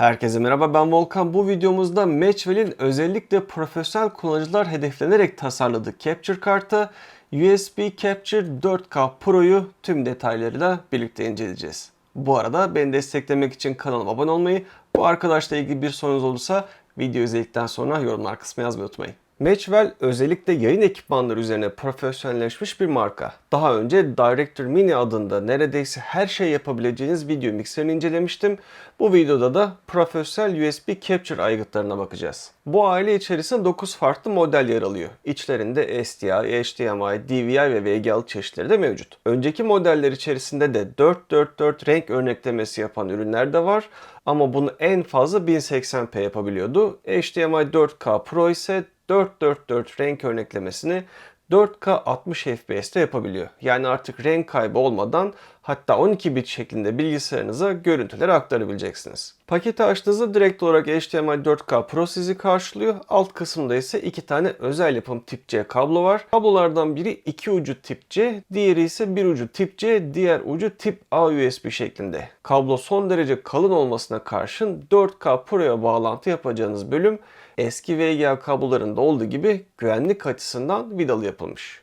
Herkese merhaba ben Volkan. Bu videomuzda Matchwell'in özellikle profesyonel kullanıcılar hedeflenerek tasarladığı Capture kartı USB Capture 4K Pro'yu tüm detaylarıyla birlikte inceleyeceğiz. Bu arada beni desteklemek için kanalıma abone olmayı, bu arkadaşla ilgili bir sorunuz olursa video izledikten sonra yorumlar kısmına yazmayı unutmayın. Matchwell özellikle yayın ekipmanları üzerine profesyonelleşmiş bir marka. Daha önce Director Mini adında neredeyse her şey yapabileceğiniz video mikserini incelemiştim. Bu videoda da profesyonel USB Capture aygıtlarına bakacağız. Bu aile içerisinde 9 farklı model yer alıyor. İçlerinde SDI, HDMI, DVI ve VGA çeşitleri de mevcut. Önceki modeller içerisinde de 444 renk örneklemesi yapan ürünler de var. Ama bunu en fazla 1080p yapabiliyordu. HDMI 4K Pro ise 444 renk örneklemesini 4K 60 FPS'te yapabiliyor. Yani artık renk kaybı olmadan hatta 12 bit şeklinde bilgisayarınıza görüntüleri aktarabileceksiniz. Paketi açtığınızda direkt olarak HDMI 4K Pro sizi karşılıyor. Alt kısımda ise iki tane özel yapım tip C kablo var. Kablolardan biri iki ucu tip C, diğeri ise bir ucu tip C, diğer ucu tip A USB şeklinde. Kablo son derece kalın olmasına karşın 4K Pro'ya bağlantı yapacağınız bölüm eski VGA kablolarında olduğu gibi güvenlik açısından vidalı yapılmış.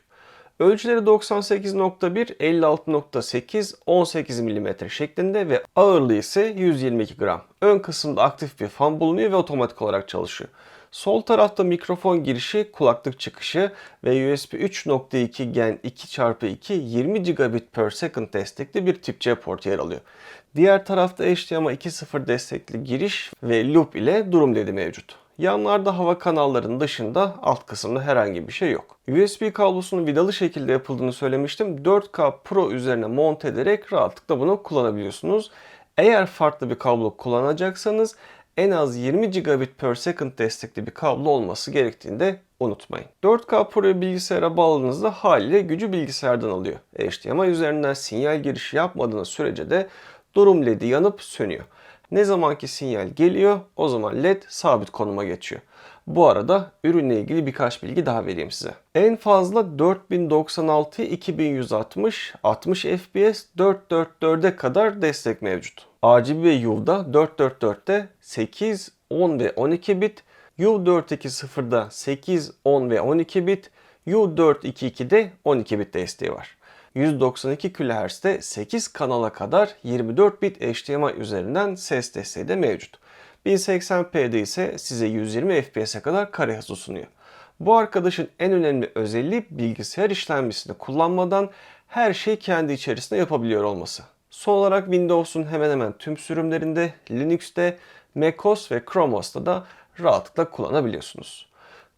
Ölçüleri 98.1, 56.8, 18 mm şeklinde ve ağırlığı ise 122 gram. Ön kısımda aktif bir fan bulunuyor ve otomatik olarak çalışıyor. Sol tarafta mikrofon girişi, kulaklık çıkışı ve USB 3.2 Gen 2x2 20 gigabit per second destekli bir tip C port yer alıyor. Diğer tarafta HDMI 2.0 destekli giriş ve loop ile durum ledi mevcut. Yanlarda hava kanallarının dışında alt kısımda herhangi bir şey yok. USB kablosunun vidalı şekilde yapıldığını söylemiştim. 4K Pro üzerine monte ederek rahatlıkla bunu kullanabiliyorsunuz. Eğer farklı bir kablo kullanacaksanız en az 20 gigabit per second destekli bir kablo olması gerektiğini de unutmayın. 4K Pro'yu bilgisayara bağladığınızda haliyle gücü bilgisayardan alıyor. HDMI üzerinden sinyal girişi yapmadığınız sürece de durum ledi yanıp sönüyor. Ne zamanki sinyal geliyor o zaman led sabit konuma geçiyor. Bu arada ürünle ilgili birkaç bilgi daha vereyim size. En fazla 4096 2160 60 FPS 444'e kadar destek mevcut. RGB ve UV'da 444'te 8, 10 ve 12 bit, U420'da 8, 10 ve 12 bit, U422'de 12 bit desteği var. 192 kHz'de 8 kanala kadar 24 bit HDMI üzerinden ses desteği de mevcut. 1080p'de ise size 120 FPS'e kadar kare hızı sunuyor. Bu arkadaşın en önemli özelliği bilgisayar işlemcisini kullanmadan her şeyi kendi içerisinde yapabiliyor olması. Son olarak Windows'un hemen hemen tüm sürümlerinde, Linux'te, macOS ve Chrome OS'ta da rahatlıkla kullanabiliyorsunuz.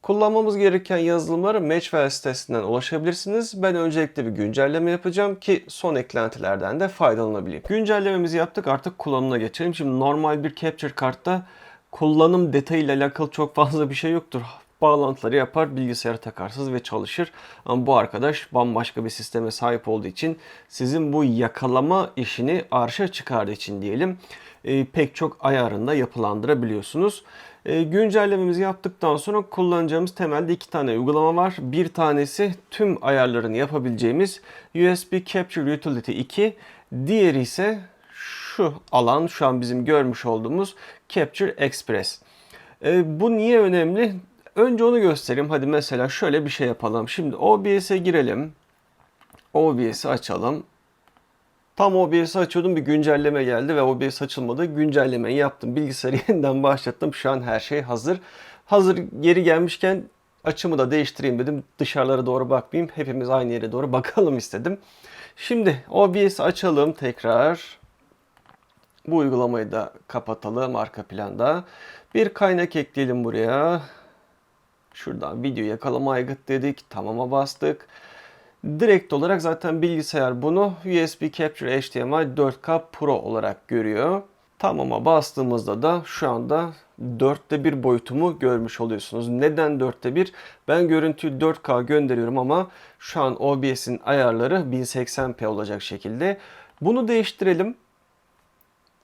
Kullanmamız gereken yazılımları Matchwell sitesinden ulaşabilirsiniz. Ben öncelikle bir güncelleme yapacağım ki son eklentilerden de faydalanabileyim. Güncellememizi yaptık artık kullanımına geçelim. Şimdi normal bir capture kartta kullanım detayıyla alakalı çok fazla bir şey yoktur. Bağlantıları yapar, bilgisayara takarsınız ve çalışır. Ama bu arkadaş bambaşka bir sisteme sahip olduğu için sizin bu yakalama işini arşa çıkardığı için diyelim e, pek çok ayarında yapılandırabiliyorsunuz. E, güncellememizi yaptıktan sonra kullanacağımız temelde iki tane uygulama var. Bir tanesi tüm ayarlarını yapabileceğimiz USB Capture Utility 2. Diğeri ise şu alan şu an bizim görmüş olduğumuz Capture Express. E, bu niye önemli? Önce onu göstereyim. Hadi mesela şöyle bir şey yapalım. Şimdi OBS'e girelim. OBS'i açalım. Tam OBS açıyordum bir güncelleme geldi ve OBS açılmadı. Güncellemeyi yaptım. Bilgisayarı yeniden başlattım. Şu an her şey hazır. Hazır geri gelmişken açımı da değiştireyim dedim. Dışarılara doğru bakmayayım. Hepimiz aynı yere doğru bakalım istedim. Şimdi OBS açalım tekrar. Bu uygulamayı da kapatalım arka planda. Bir kaynak ekleyelim buraya. Şuradan video yakalama aygıt dedik. Tamama bastık. Direkt olarak zaten bilgisayar bunu USB Capture HDMI 4K Pro olarak görüyor. Tamama bastığımızda da şu anda 4'te 1 boyutumu görmüş oluyorsunuz. Neden 4'te 1? Ben görüntüyü 4K gönderiyorum ama şu an OBS'in ayarları 1080p olacak şekilde. Bunu değiştirelim.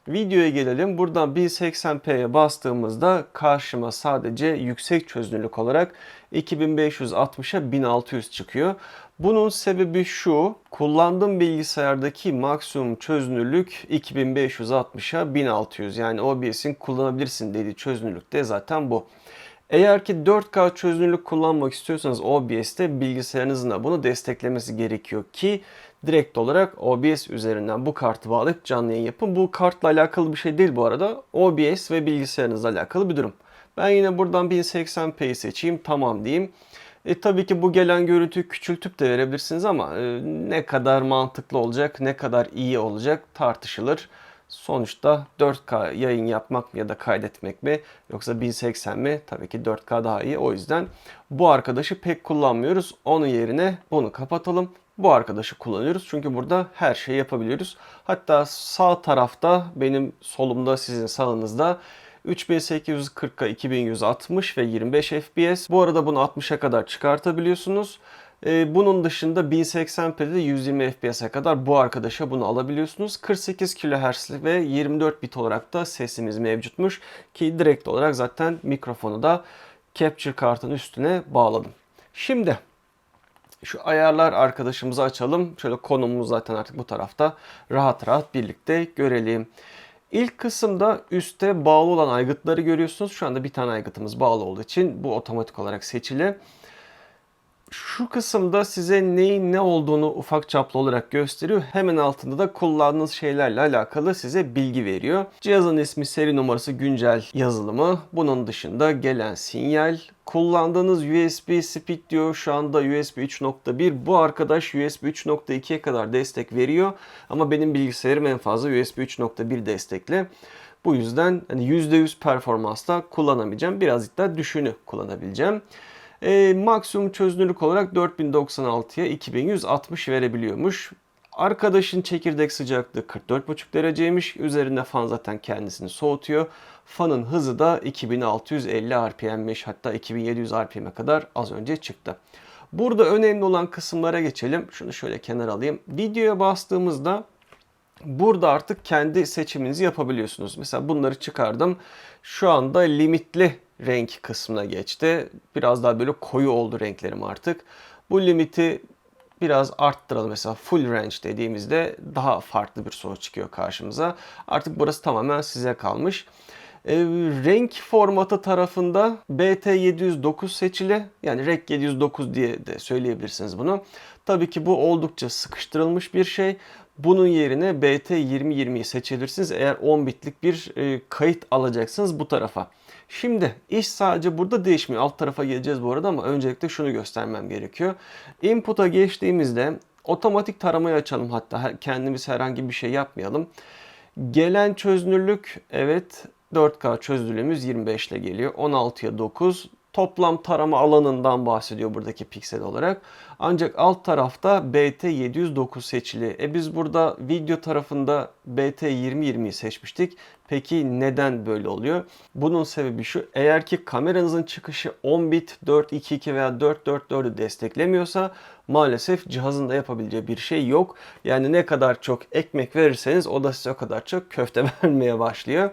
Videoya gelelim. Buradan 1080p'ye bastığımızda karşıma sadece yüksek çözünürlük olarak 2560'a 1600 çıkıyor. Bunun sebebi şu. Kullandığım bilgisayardaki maksimum çözünürlük 2560'a 1600. Yani OBS'in kullanabilirsin dediği çözünürlük de zaten bu. Eğer ki 4K çözünürlük kullanmak istiyorsanız OBS'te bilgisayarınızın da bunu desteklemesi gerekiyor ki direkt olarak OBS üzerinden bu kartı bağlayıp canlı yayın yapın. Bu kartla alakalı bir şey değil bu arada. OBS ve bilgisayarınızla alakalı bir durum. Ben yine buradan 1080p'yi seçeyim. Tamam diyeyim. E, tabii ki bu gelen görüntüyü küçültüp de verebilirsiniz ama e, ne kadar mantıklı olacak, ne kadar iyi olacak tartışılır. Sonuçta 4K yayın yapmak ya da kaydetmek mi yoksa 1080 mi? Tabii ki 4K daha iyi. O yüzden bu arkadaşı pek kullanmıyoruz. Onun yerine bunu kapatalım. Bu arkadaşı kullanıyoruz. Çünkü burada her şeyi yapabiliyoruz. Hatta sağ tarafta benim solumda sizin sağınızda 3840'a 2160 ve 25 FPS. Bu arada bunu 60'a kadar çıkartabiliyorsunuz. Ee, bunun dışında 1080p'de de 120 FPS'e kadar bu arkadaşa bunu alabiliyorsunuz. 48 kHz ve 24 bit olarak da sesimiz mevcutmuş ki direkt olarak zaten mikrofonu da capture kartın üstüne bağladım. Şimdi şu ayarlar arkadaşımızı açalım. Şöyle konumumuz zaten artık bu tarafta. Rahat rahat birlikte görelim. İlk kısımda üstte bağlı olan aygıtları görüyorsunuz. Şu anda bir tane aygıtımız bağlı olduğu için bu otomatik olarak seçili. Şu kısımda size neyin ne olduğunu ufak çaplı olarak gösteriyor. Hemen altında da kullandığınız şeylerle alakalı size bilgi veriyor. Cihazın ismi, seri numarası, güncel yazılımı. Bunun dışında gelen sinyal, kullandığınız USB speed diyor. Şu anda USB 3.1. Bu arkadaş USB 3.2'ye kadar destek veriyor. Ama benim bilgisayarım en fazla USB 3.1 destekli. Bu yüzden hani %100 performansta kullanamayacağım. Birazcık daha düşünü kullanabileceğim. E, maksimum çözünürlük olarak 4096'ya 2160 verebiliyormuş. Arkadaşın çekirdek sıcaklığı 44,5 dereceymiş. Üzerinde fan zaten kendisini soğutuyor. Fanın hızı da 2650 RPM'miş. Hatta 2700 RPM'e kadar az önce çıktı. Burada önemli olan kısımlara geçelim. Şunu şöyle kenar alayım. Videoya bastığımızda burada artık kendi seçiminizi yapabiliyorsunuz. Mesela bunları çıkardım. Şu anda limitli renk kısmına geçti. Biraz daha böyle koyu oldu renklerim artık. Bu limiti biraz arttıralım. Mesela full range dediğimizde daha farklı bir sonuç çıkıyor karşımıza. Artık burası tamamen size kalmış. E, renk formatı tarafında BT709 seçili. Yani REC 709 diye de söyleyebilirsiniz bunu. Tabii ki bu oldukça sıkıştırılmış bir şey. Bunun yerine BT2020'yi seçebilirsiniz eğer 10 bitlik bir e, kayıt alacaksınız bu tarafa. Şimdi iş sadece burada değişmiyor. Alt tarafa geleceğiz bu arada ama öncelikle şunu göstermem gerekiyor. Input'a geçtiğimizde otomatik taramayı açalım hatta kendimiz herhangi bir şey yapmayalım. Gelen çözünürlük evet 4K çözünürlüğümüz 25 ile geliyor. 16'ya 9 toplam tarama alanından bahsediyor buradaki piksel olarak. Ancak alt tarafta BT709 seçili. E biz burada video tarafında BT2020'yi seçmiştik. Peki neden böyle oluyor? Bunun sebebi şu. Eğer ki kameranızın çıkışı 10 bit 422 veya 444'ü desteklemiyorsa maalesef cihazın da yapabileceği bir şey yok. Yani ne kadar çok ekmek verirseniz o da size o kadar çok köfte vermeye başlıyor.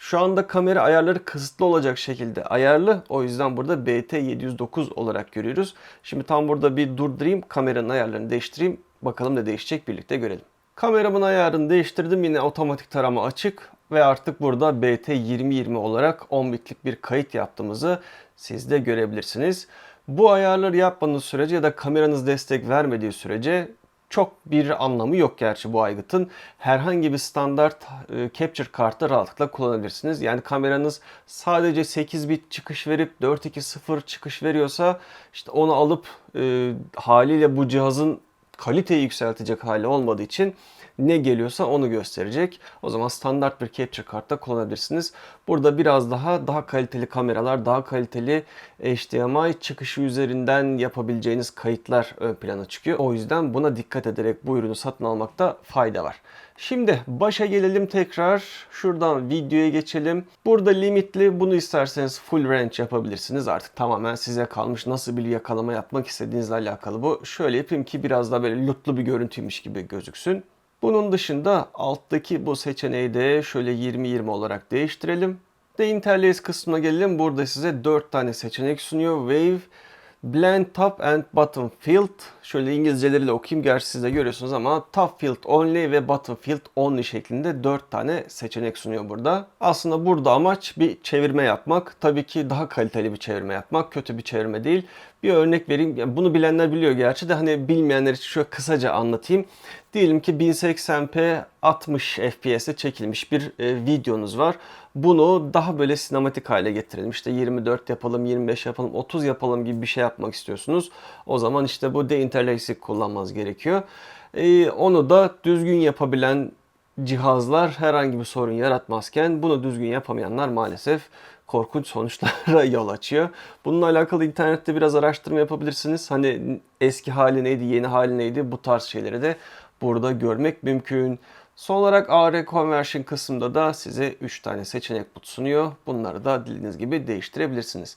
Şu anda kamera ayarları kısıtlı olacak şekilde ayarlı. O yüzden burada BT709 olarak görüyoruz. Şimdi tam burada bir durdurayım. Kameranın ayarlarını değiştireyim. Bakalım ne değişecek birlikte görelim. Kameramın ayarını değiştirdim. Yine otomatik tarama açık. Ve artık burada BT2020 olarak 10 bitlik bir kayıt yaptığımızı siz de görebilirsiniz. Bu ayarları yapmadığınız sürece ya da kameranız destek vermediği sürece çok bir anlamı yok gerçi bu aygıtın. Herhangi bir standart e, capture kartı rahatlıkla kullanabilirsiniz. Yani kameranız sadece 8 bit çıkış verip 420 çıkış veriyorsa işte onu alıp e, haliyle bu cihazın kaliteyi yükseltecek hali olmadığı için ne geliyorsa onu gösterecek. O zaman standart bir capture kartta kullanabilirsiniz. Burada biraz daha daha kaliteli kameralar, daha kaliteli HDMI çıkışı üzerinden yapabileceğiniz kayıtlar ön plana çıkıyor. O yüzden buna dikkat ederek bu ürünü satın almakta fayda var. Şimdi başa gelelim tekrar. Şuradan videoya geçelim. Burada limitli bunu isterseniz full range yapabilirsiniz. Artık tamamen size kalmış nasıl bir yakalama yapmak istediğinizle alakalı bu. Şöyle yapayım ki biraz daha böyle lootlu bir görüntüymüş gibi gözüksün. Bunun dışında alttaki bu seçeneği de şöyle 20-20 olarak değiştirelim. De Interlace kısmına gelelim. Burada size 4 tane seçenek sunuyor. Wave, Blend Top and Bottom Field. Şöyle İngilizceleriyle okuyayım. Gerçi siz de görüyorsunuz ama Top Field Only ve Bottom Field Only şeklinde 4 tane seçenek sunuyor burada. Aslında burada amaç bir çevirme yapmak. Tabii ki daha kaliteli bir çevirme yapmak. Kötü bir çevirme değil. Bir örnek vereyim. Yani bunu bilenler biliyor gerçi de hani bilmeyenler için şöyle kısaca anlatayım. Diyelim ki 1080p 60 FPS'e çekilmiş bir e, videonuz var. Bunu daha böyle sinematik hale getirelim. İşte 24 yapalım, 25 yapalım, 30 yapalım gibi bir şey yapmak istiyorsunuz. O zaman işte bu deinterlacing kullanmanız gerekiyor. E, onu da düzgün yapabilen cihazlar herhangi bir sorun yaratmazken bunu düzgün yapamayanlar maalesef korkunç sonuçlara yol açıyor. Bununla alakalı internette biraz araştırma yapabilirsiniz. Hani eski hali neydi, yeni hali neydi bu tarz şeyleri de burada görmek mümkün. Son olarak AR Conversion kısmında da size 3 tane seçenek sunuyor. Bunları da dilediğiniz gibi değiştirebilirsiniz.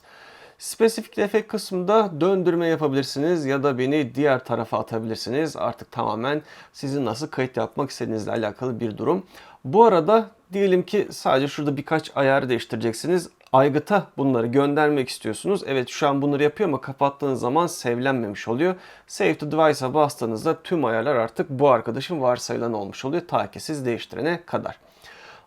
Spesifik efekt kısmında döndürme yapabilirsiniz ya da beni diğer tarafa atabilirsiniz. Artık tamamen sizin nasıl kayıt yapmak istediğinizle alakalı bir durum. Bu arada diyelim ki sadece şurada birkaç ayar değiştireceksiniz. Aygıt'a bunları göndermek istiyorsunuz. Evet şu an bunları yapıyor ama kapattığınız zaman sevlenmemiş oluyor. Save to Device'a bastığınızda tüm ayarlar artık bu arkadaşın varsayılan olmuş oluyor. Ta ki siz değiştirene kadar.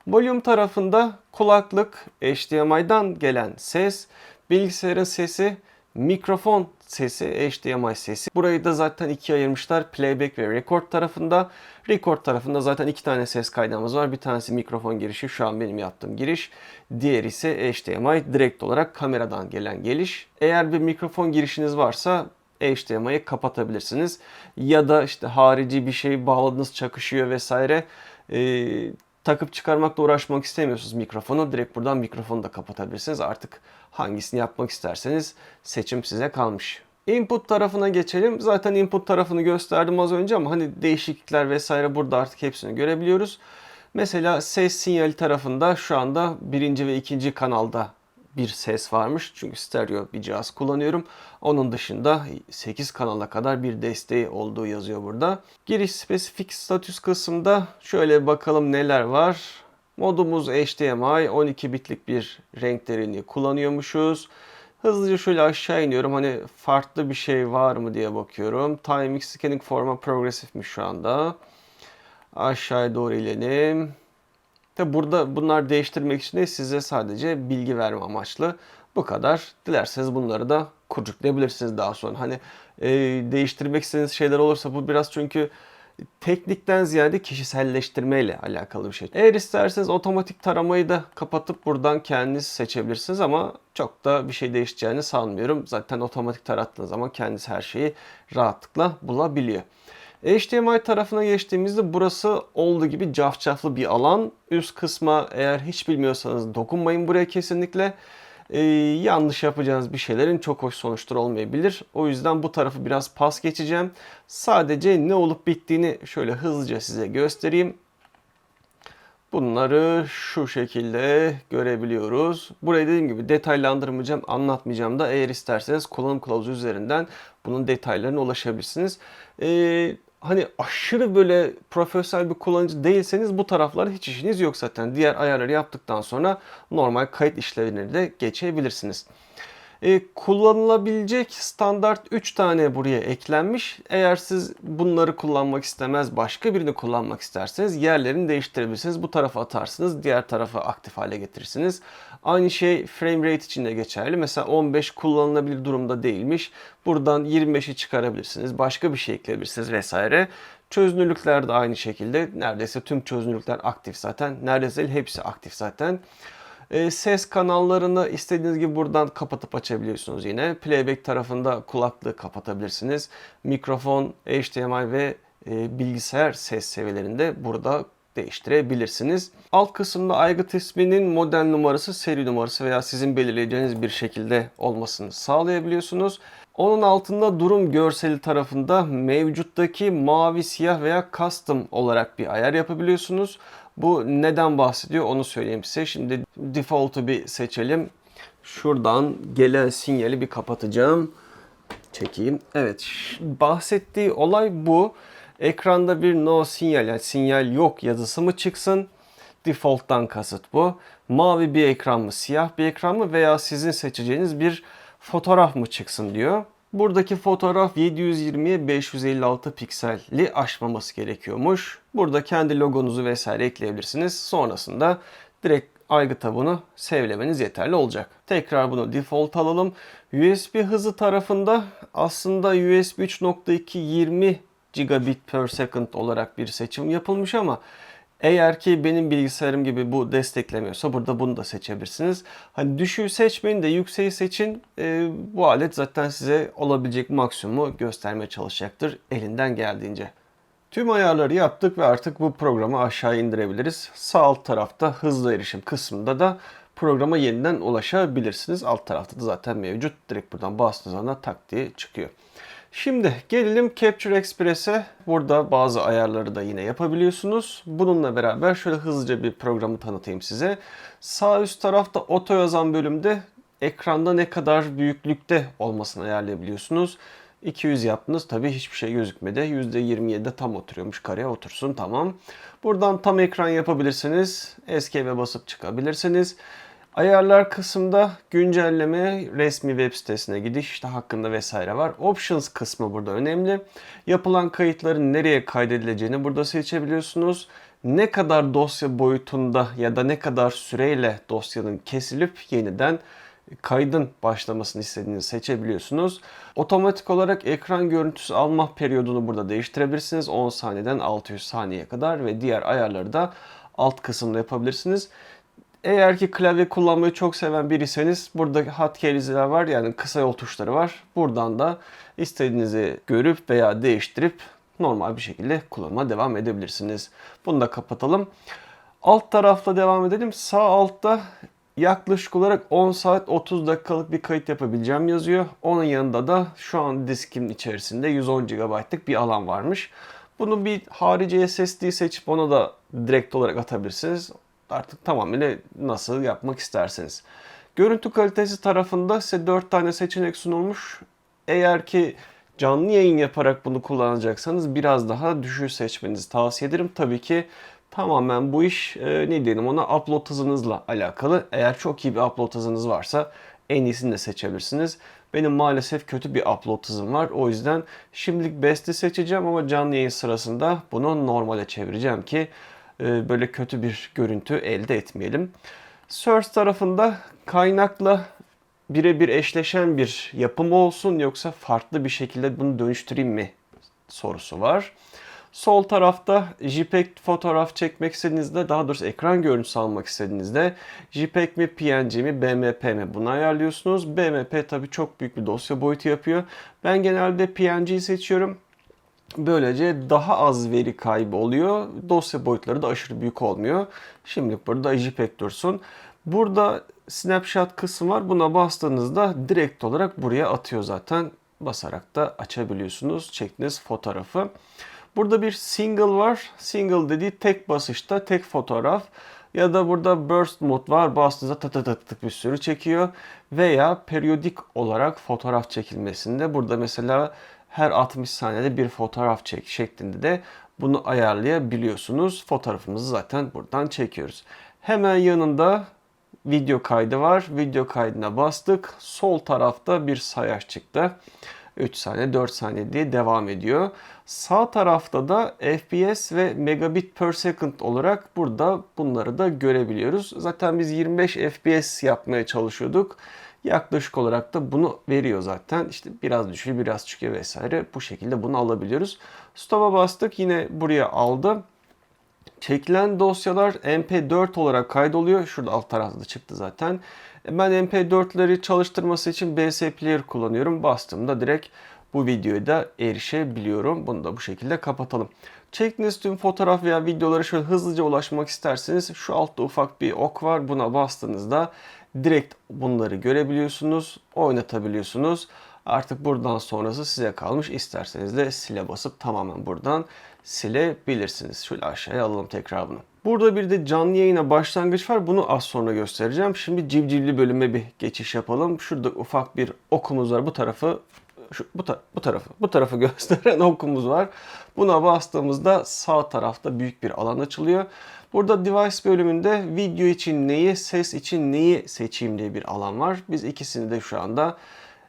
Volume tarafında kulaklık, HDMI'dan gelen ses, bilgisayarın sesi, mikrofon sesi, HDMI sesi. Burayı da zaten ikiye ayırmışlar. Playback ve record tarafında. Record tarafında zaten iki tane ses kaydımız var. Bir tanesi mikrofon girişi. Şu an benim yaptığım giriş. Diğeri ise HDMI direkt olarak kameradan gelen geliş. Eğer bir mikrofon girişiniz varsa HDMI'yi kapatabilirsiniz. Ya da işte harici bir şey bağladınız çakışıyor vesaire. Ee, takıp çıkarmakla uğraşmak istemiyorsunuz mikrofonu. Direkt buradan mikrofonu da kapatabilirsiniz. Artık hangisini yapmak isterseniz seçim size kalmış. Input tarafına geçelim. Zaten input tarafını gösterdim az önce ama hani değişiklikler vesaire burada artık hepsini görebiliyoruz. Mesela ses sinyali tarafında şu anda birinci ve ikinci kanalda bir ses varmış. Çünkü stereo bir cihaz kullanıyorum. Onun dışında 8 kanala kadar bir desteği olduğu yazıyor burada. Giriş spesifik statüs kısmında şöyle bakalım neler var. Modumuz HDMI 12 bitlik bir renk derinliği kullanıyormuşuz. Hızlıca şöyle aşağı iniyorum. Hani farklı bir şey var mı diye bakıyorum. Timing Scanning Forma progresifmiş şu anda. Aşağıya doğru inelim. Tabi burada bunlar değiştirmek için de size sadece bilgi verme amaçlı. Bu kadar. Dilerseniz bunları da kurcuklayabilirsiniz daha sonra. Hani e, değiştirmek istediğiniz şeyler olursa bu biraz çünkü teknikten ziyade kişiselleştirme ile alakalı bir şey. Eğer isterseniz otomatik taramayı da kapatıp buradan kendiniz seçebilirsiniz ama çok da bir şey değişeceğini sanmıyorum. Zaten otomatik tarattığınız zaman kendisi her şeyi rahatlıkla bulabiliyor. HDMI tarafına geçtiğimizde burası olduğu gibi cafcaflı bir alan. Üst kısma eğer hiç bilmiyorsanız dokunmayın buraya kesinlikle. Ee, yanlış yapacağınız bir şeylerin çok hoş sonuçları olmayabilir. O yüzden bu tarafı biraz pas geçeceğim. Sadece ne olup bittiğini şöyle hızlıca size göstereyim. Bunları şu şekilde görebiliyoruz. Burayı dediğim gibi detaylandırmayacağım, anlatmayacağım da eğer isterseniz kullanım kılavuzu üzerinden bunun detaylarına ulaşabilirsiniz. Ee, hani aşırı böyle profesyonel bir kullanıcı değilseniz bu taraflarda hiç işiniz yok zaten. Diğer ayarları yaptıktan sonra normal kayıt işlevlerini de geçebilirsiniz. E, kullanılabilecek standart 3 tane buraya eklenmiş. Eğer siz bunları kullanmak istemez başka birini kullanmak isterseniz yerlerini değiştirebilirsiniz. Bu tarafa atarsınız diğer tarafı aktif hale getirirsiniz. Aynı şey frame rate için de geçerli. Mesela 15 kullanılabilir durumda değilmiş. Buradan 25'i çıkarabilirsiniz. Başka bir şey ekleyebilirsiniz vesaire. Çözünürlükler de aynı şekilde. Neredeyse tüm çözünürlükler aktif zaten. Neredeyse hepsi aktif zaten. E, ses kanallarını istediğiniz gibi buradan kapatıp açabiliyorsunuz yine. Playback tarafında kulaklığı kapatabilirsiniz. Mikrofon, HDMI ve e, bilgisayar ses seviyelerinde burada değiştirebilirsiniz. Alt kısımda aygıt isminin model numarası, seri numarası veya sizin belirleyeceğiniz bir şekilde olmasını sağlayabiliyorsunuz. Onun altında durum görseli tarafında mevcuttaki mavi, siyah veya custom olarak bir ayar yapabiliyorsunuz. Bu neden bahsediyor onu söyleyeyim size. Şimdi default'u bir seçelim. Şuradan gelen sinyali bir kapatacağım. Çekeyim. Evet bahsettiği olay bu. Ekranda bir no sinyal yani sinyal yok yazısı mı çıksın? Default'tan kasıt bu. Mavi bir ekran mı, siyah bir ekran mı veya sizin seçeceğiniz bir fotoğraf mı çıksın diyor. Buradaki fotoğraf 720'ye 556 pikselli aşmaması gerekiyormuş. Burada kendi logonuzu vesaire ekleyebilirsiniz. Sonrasında direkt aygıt tabunu sevlemeniz yeterli olacak. Tekrar bunu default alalım. USB hızı tarafında aslında USB 3.2 20 gigabit per second olarak bir seçim yapılmış ama eğer ki benim bilgisayarım gibi bu desteklemiyorsa burada bunu da seçebilirsiniz. Hani düşüğü seçmeyin de yükseği seçin. Ee, bu alet zaten size olabilecek maksimumu göstermeye çalışacaktır elinden geldiğince. Tüm ayarları yaptık ve artık bu programı aşağı indirebiliriz. Sağ alt tarafta hızlı erişim kısmında da programa yeniden ulaşabilirsiniz. Alt tarafta da zaten mevcut. Direkt buradan bastığınız anda tak diye çıkıyor. Şimdi gelelim Capture Express'e. Burada bazı ayarları da yine yapabiliyorsunuz. Bununla beraber şöyle hızlıca bir programı tanıtayım size. Sağ üst tarafta oto yazan bölümde ekranda ne kadar büyüklükte olmasını ayarlayabiliyorsunuz. 200 yaptınız tabi hiçbir şey gözükmedi. %27'de tam oturuyormuş kareye otursun tamam. Buradan tam ekran yapabilirsiniz. Escape'e basıp çıkabilirsiniz. Ayarlar kısmında güncelleme, resmi web sitesine gidiş işte hakkında vesaire var. Options kısmı burada önemli. Yapılan kayıtların nereye kaydedileceğini burada seçebiliyorsunuz. Ne kadar dosya boyutunda ya da ne kadar süreyle dosyanın kesilip yeniden kaydın başlamasını istediğinizi seçebiliyorsunuz. Otomatik olarak ekran görüntüsü alma periyodunu burada değiştirebilirsiniz. 10 saniyeden 600 saniyeye kadar ve diğer ayarları da alt kısımda yapabilirsiniz. Eğer ki klavye kullanmayı çok seven biriyseniz burada hotkeys'ler var yani kısa yol tuşları var. Buradan da istediğinizi görüp veya değiştirip normal bir şekilde kullanıma devam edebilirsiniz. Bunu da kapatalım. Alt tarafta devam edelim. Sağ altta yaklaşık olarak 10 saat 30 dakikalık bir kayıt yapabileceğim yazıyor. Onun yanında da şu an diskim içerisinde 110 GB'lık bir alan varmış. Bunu bir harici SSD seçip ona da direkt olarak atabilirsiniz. Artık tamamıyla nasıl yapmak isterseniz. Görüntü kalitesi tarafında size 4 tane seçenek sunulmuş. Eğer ki canlı yayın yaparak bunu kullanacaksanız biraz daha düşük seçmenizi tavsiye ederim. Tabii ki tamamen bu iş e, ne diyelim ona upload hızınızla alakalı. Eğer çok iyi bir upload hızınız varsa en iyisini de seçebilirsiniz. Benim maalesef kötü bir upload hızım var. O yüzden şimdilik best'i seçeceğim ama canlı yayın sırasında bunu normale çevireceğim ki böyle kötü bir görüntü elde etmeyelim. Source tarafında kaynakla birebir eşleşen bir yapım olsun yoksa farklı bir şekilde bunu dönüştüreyim mi sorusu var. Sol tarafta JPEG fotoğraf çekmek istediğinizde, daha doğrusu ekran görüntüsü almak istediğinizde JPEG mi, PNG mi, BMP mi bunu ayarlıyorsunuz. BMP tabi çok büyük bir dosya boyutu yapıyor. Ben genelde PNG'yi seçiyorum. Böylece daha az veri kaybı oluyor. Dosya boyutları da aşırı büyük olmuyor. Şimdilik burada JPEG dursun. Burada snapshot kısmı var. Buna bastığınızda direkt olarak buraya atıyor zaten. Basarak da açabiliyorsunuz çektiğiniz fotoğrafı. Burada bir single var. Single dediği tek basışta tek fotoğraf. Ya da burada burst mode var. Bastığınızda tık tık tık bir sürü çekiyor. Veya periyodik olarak fotoğraf çekilmesinde. Burada mesela her 60 saniyede bir fotoğraf çek şeklinde de bunu ayarlayabiliyorsunuz. Fotoğrafımızı zaten buradan çekiyoruz. Hemen yanında video kaydı var. Video kaydına bastık. Sol tarafta bir sayaç çıktı. 3 saniye 4 saniye diye devam ediyor. Sağ tarafta da FPS ve megabit per second olarak burada bunları da görebiliyoruz. Zaten biz 25 FPS yapmaya çalışıyorduk. Yaklaşık olarak da bunu veriyor zaten. İşte biraz düşüyor, biraz çıkıyor vesaire. Bu şekilde bunu alabiliyoruz. Stop'a bastık. Yine buraya aldı. Çekilen dosyalar MP4 olarak kaydoluyor. Şurada alt tarafta da çıktı zaten. Ben MP4'leri çalıştırması için BS Player kullanıyorum. Bastığımda direkt bu videoya da erişebiliyorum. Bunu da bu şekilde kapatalım. Çektiğiniz tüm fotoğraf veya videolara şöyle hızlıca ulaşmak isterseniz şu altta ufak bir ok var. Buna bastığınızda direkt bunları görebiliyorsunuz, oynatabiliyorsunuz. Artık buradan sonrası size kalmış. İsterseniz de sile basıp tamamen buradan silebilirsiniz. Şöyle aşağıya alalım tekrar bunu. Burada bir de canlı yayına başlangıç var. Bunu az sonra göstereceğim. Şimdi civcivli bölüme bir geçiş yapalım. Şurada ufak bir okumuz var. Bu tarafı şu bu, ta- bu tarafı bu tarafı gösteren okumuz var. Buna bastığımızda sağ tarafta büyük bir alan açılıyor. Burada device bölümünde video için neyi, ses için neyi seçeyim diye bir alan var. Biz ikisini de şu anda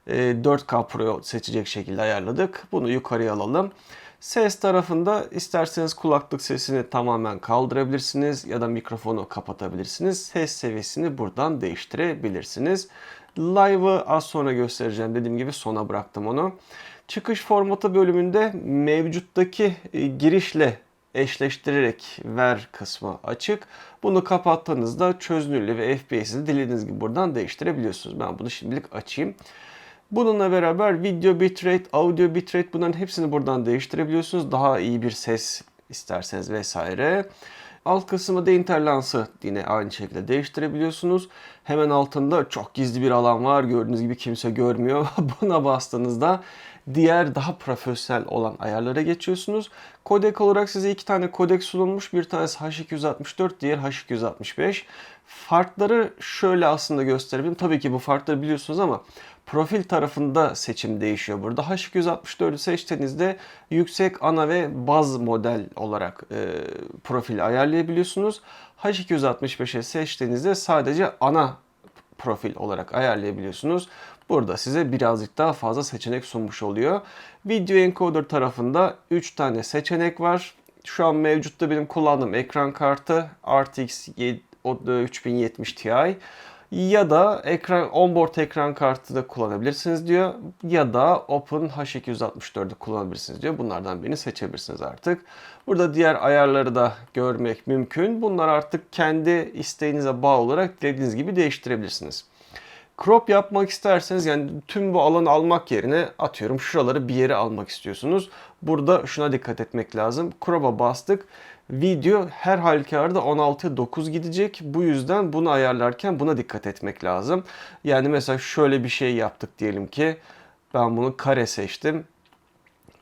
e, 4K Pro seçecek şekilde ayarladık. Bunu yukarıya alalım. Ses tarafında isterseniz kulaklık sesini tamamen kaldırabilirsiniz ya da mikrofonu kapatabilirsiniz. Ses seviyesini buradan değiştirebilirsiniz. Live'ı az sonra göstereceğim. Dediğim gibi sona bıraktım onu. Çıkış formatı bölümünde mevcuttaki e, girişle eşleştirerek ver kısmı açık. Bunu kapattığınızda çözünürlüğü ve FPS'i dilediğiniz gibi buradan değiştirebiliyorsunuz. Ben bunu şimdilik açayım. Bununla beraber video bitrate, audio bitrate bunların hepsini buradan değiştirebiliyorsunuz. Daha iyi bir ses isterseniz vesaire. Alt kısmı da interlansı yine aynı şekilde değiştirebiliyorsunuz. Hemen altında çok gizli bir alan var. Gördüğünüz gibi kimse görmüyor. Buna bastığınızda diğer daha profesyonel olan ayarlara geçiyorsunuz. Kodek olarak size iki tane kodek sunulmuş. Bir tanesi H264, diğer H265. Farkları şöyle aslında gösterebilirim. Tabii ki bu farkları biliyorsunuz ama profil tarafında seçim değişiyor burada. H264'ü seçtiğinizde yüksek ana ve baz model olarak e, profil ayarlayabiliyorsunuz. H265'e seçtiğinizde sadece ana profil olarak ayarlayabiliyorsunuz. Burada size birazcık daha fazla seçenek sunmuş oluyor. Video encoder tarafında 3 tane seçenek var. Şu an mevcutta benim kullandığım ekran kartı RTX 3070 Ti ya da ekran onboard ekran kartı da kullanabilirsiniz diyor ya da Open H264'ü kullanabilirsiniz diyor. Bunlardan birini seçebilirsiniz artık. Burada diğer ayarları da görmek mümkün. Bunlar artık kendi isteğinize bağlı olarak dilediğiniz gibi değiştirebilirsiniz. Crop yapmak isterseniz yani tüm bu alanı almak yerine atıyorum şuraları bir yere almak istiyorsunuz. Burada şuna dikkat etmek lazım. Crop'a bastık. Video her halükarda 16'ya 9 gidecek. Bu yüzden bunu ayarlarken buna dikkat etmek lazım. Yani mesela şöyle bir şey yaptık diyelim ki ben bunu kare seçtim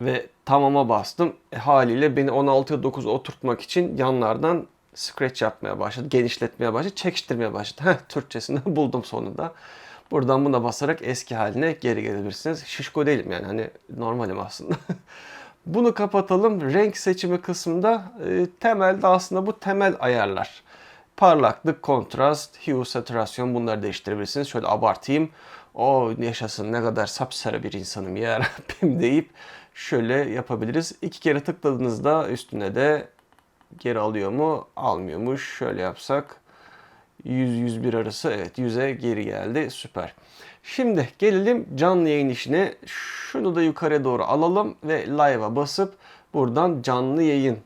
ve tamama bastım. E, haliyle beni 16'ya 9 oturtmak için yanlardan scratch yapmaya başladı, genişletmeye başladı, çekiştirmeye başladı. Heh, Türkçesini buldum sonunda. Buradan buna basarak eski haline geri gelebilirsiniz. Şişko değilim yani hani normalim aslında. Bunu kapatalım. Renk seçimi kısmında e, temelde aslında bu temel ayarlar. Parlaklık, kontrast, hue, saturasyon bunları değiştirebilirsiniz. Şöyle abartayım. O yaşasın ne kadar sapsarı bir insanım ya Rabbim deyip şöyle yapabiliriz. İki kere tıkladığınızda üstüne de geri alıyor mu? Almıyormuş. Şöyle yapsak 100-101 arası evet 100'e geri geldi. Süper. Şimdi gelelim canlı yayın işine. Şunu da yukarı doğru alalım ve live'a basıp buradan canlı yayın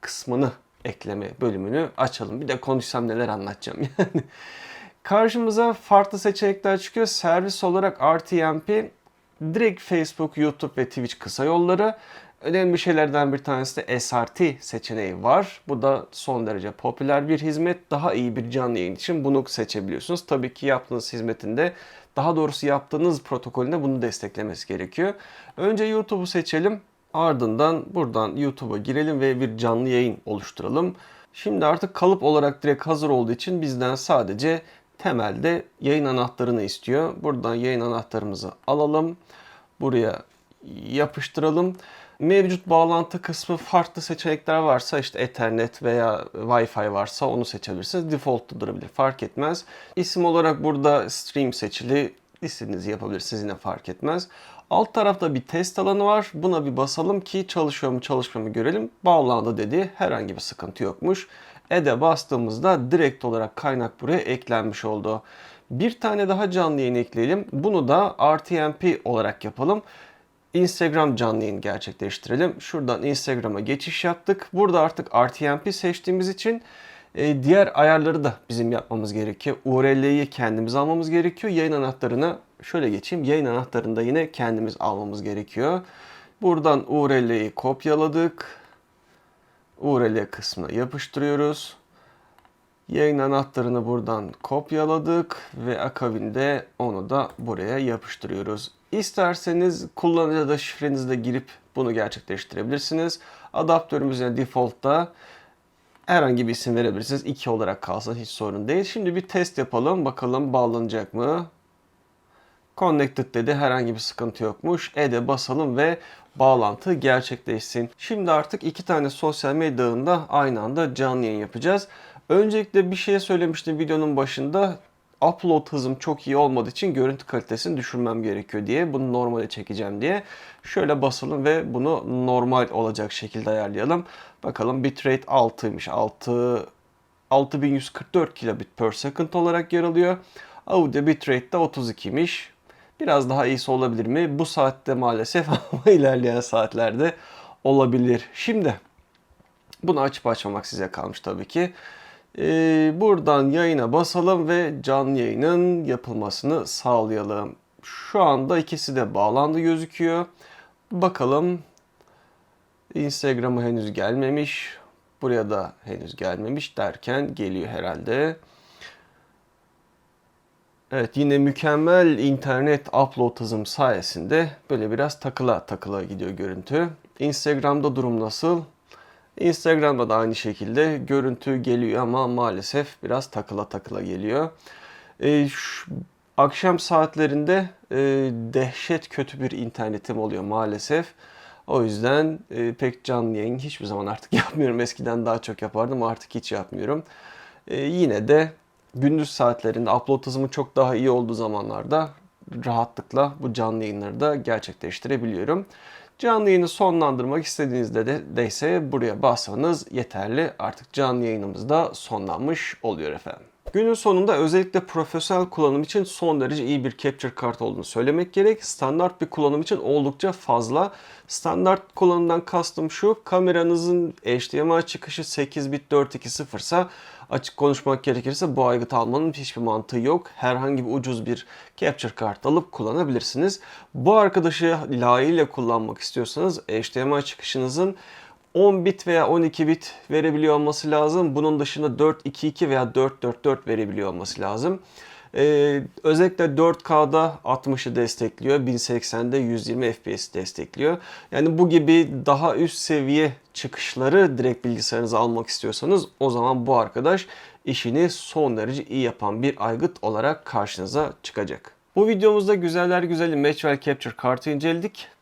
kısmını ekleme bölümünü açalım. Bir de konuşsam neler anlatacağım yani. Karşımıza farklı seçenekler çıkıyor. Servis olarak RTMP, direkt Facebook, YouTube ve Twitch kısa yolları. Önemli şeylerden bir tanesi de SRT seçeneği var. Bu da son derece popüler bir hizmet. Daha iyi bir canlı yayın için bunu seçebiliyorsunuz. Tabii ki yaptığınız hizmetinde daha doğrusu yaptığınız protokolünde bunu desteklemesi gerekiyor. Önce YouTube'u seçelim. Ardından buradan YouTube'a girelim ve bir canlı yayın oluşturalım. Şimdi artık kalıp olarak direkt hazır olduğu için bizden sadece temelde yayın anahtarını istiyor. Buradan yayın anahtarımızı alalım. Buraya yapıştıralım. Mevcut bağlantı kısmı farklı seçenekler varsa işte Ethernet veya Wi-Fi varsa onu seçebilirsiniz. Default'ta durabilir fark etmez. İsim olarak burada stream seçili. İstediğinizi yapabilirsiniz yine fark etmez. Alt tarafta bir test alanı var. Buna bir basalım ki çalışıyor mu çalışmıyor mu görelim. Bağlandı dedi. Herhangi bir sıkıntı yokmuş. E'de bastığımızda direkt olarak kaynak buraya eklenmiş oldu. Bir tane daha canlı yayın ekleyelim. Bunu da RTMP olarak yapalım. Instagram canlı yayın gerçekleştirelim. Şuradan Instagram'a geçiş yaptık. Burada artık RTMP seçtiğimiz için e, diğer ayarları da bizim yapmamız gerekiyor. URL'yi kendimiz almamız gerekiyor. Yayın anahtarına şöyle geçeyim. Yayın anahtarını da yine kendimiz almamız gerekiyor. Buradan URL'yi kopyaladık. URL kısmına yapıştırıyoruz. Yayın anahtarını buradan kopyaladık ve akabinde onu da buraya yapıştırıyoruz. İsterseniz kullanıcı da şifrenizle girip bunu gerçekleştirebilirsiniz. Adaptörümüzün default'ta herhangi bir isim verebilirsiniz. 2 olarak kalsın hiç sorun değil. Şimdi bir test yapalım. Bakalım bağlanacak mı? Connected dedi herhangi bir sıkıntı yokmuş. Add'e basalım ve bağlantı gerçekleşsin. Şimdi artık iki tane sosyal medya ağında aynı anda canlı yayın yapacağız. Öncelikle bir şey söylemiştim videonun başında. Upload hızım çok iyi olmadığı için görüntü kalitesini düşürmem gerekiyor diye. Bunu normale çekeceğim diye. Şöyle basalım ve bunu normal olacak şekilde ayarlayalım. Bakalım bitrate 6'ymış. 6 6144 kilobit per second olarak yer alıyor. Audio bitrate de 32'miş. Biraz daha iyisi olabilir mi? Bu saatte maalesef ama ilerleyen saatlerde olabilir. Şimdi bunu açıp açmamak size kalmış tabii ki. Ee, buradan yayına basalım ve canlı yayının yapılmasını sağlayalım. Şu anda ikisi de bağlandı gözüküyor. Bakalım Instagram'a henüz gelmemiş. Buraya da henüz gelmemiş derken geliyor herhalde. Evet yine mükemmel internet upload hızım sayesinde böyle biraz takıla takıla gidiyor görüntü. Instagram'da durum nasıl? Instagram'da da aynı şekilde görüntü geliyor ama maalesef biraz takıla takıla geliyor. Ee, şu, akşam saatlerinde e, dehşet kötü bir internetim oluyor maalesef. O yüzden e, pek canlı yayın hiçbir zaman artık yapmıyorum. Eskiden daha çok yapardım artık hiç yapmıyorum. E, yine de gündüz saatlerinde upload hızımın çok daha iyi olduğu zamanlarda rahatlıkla bu canlı yayınları da gerçekleştirebiliyorum. Canlı yayını sonlandırmak istediğinizde de deyse buraya basmanız yeterli. Artık canlı yayınımız da sonlanmış oluyor efendim. Günün sonunda özellikle profesyonel kullanım için son derece iyi bir capture kart olduğunu söylemek gerek. Standart bir kullanım için oldukça fazla. Standart kullanımdan kastım şu. Kameranızın HDMI çıkışı 8 bit 420 ise açık konuşmak gerekirse bu aygıt almanın hiçbir mantığı yok. Herhangi bir ucuz bir capture kart alıp kullanabilirsiniz. Bu arkadaşı layığıyla kullanmak istiyorsanız HDMI çıkışınızın 10 bit veya 12 bit verebiliyor olması lazım. Bunun dışında 422 veya 444 verebiliyor olması lazım. Ee, özellikle 4K'da 60'ı destekliyor. 1080'de 120 FPS destekliyor. Yani bu gibi daha üst seviye çıkışları direkt bilgisayarınıza almak istiyorsanız o zaman bu arkadaş işini son derece iyi yapan bir aygıt olarak karşınıza çıkacak. Bu videomuzda güzeller güzeli Matchwell Capture kartı inceledik.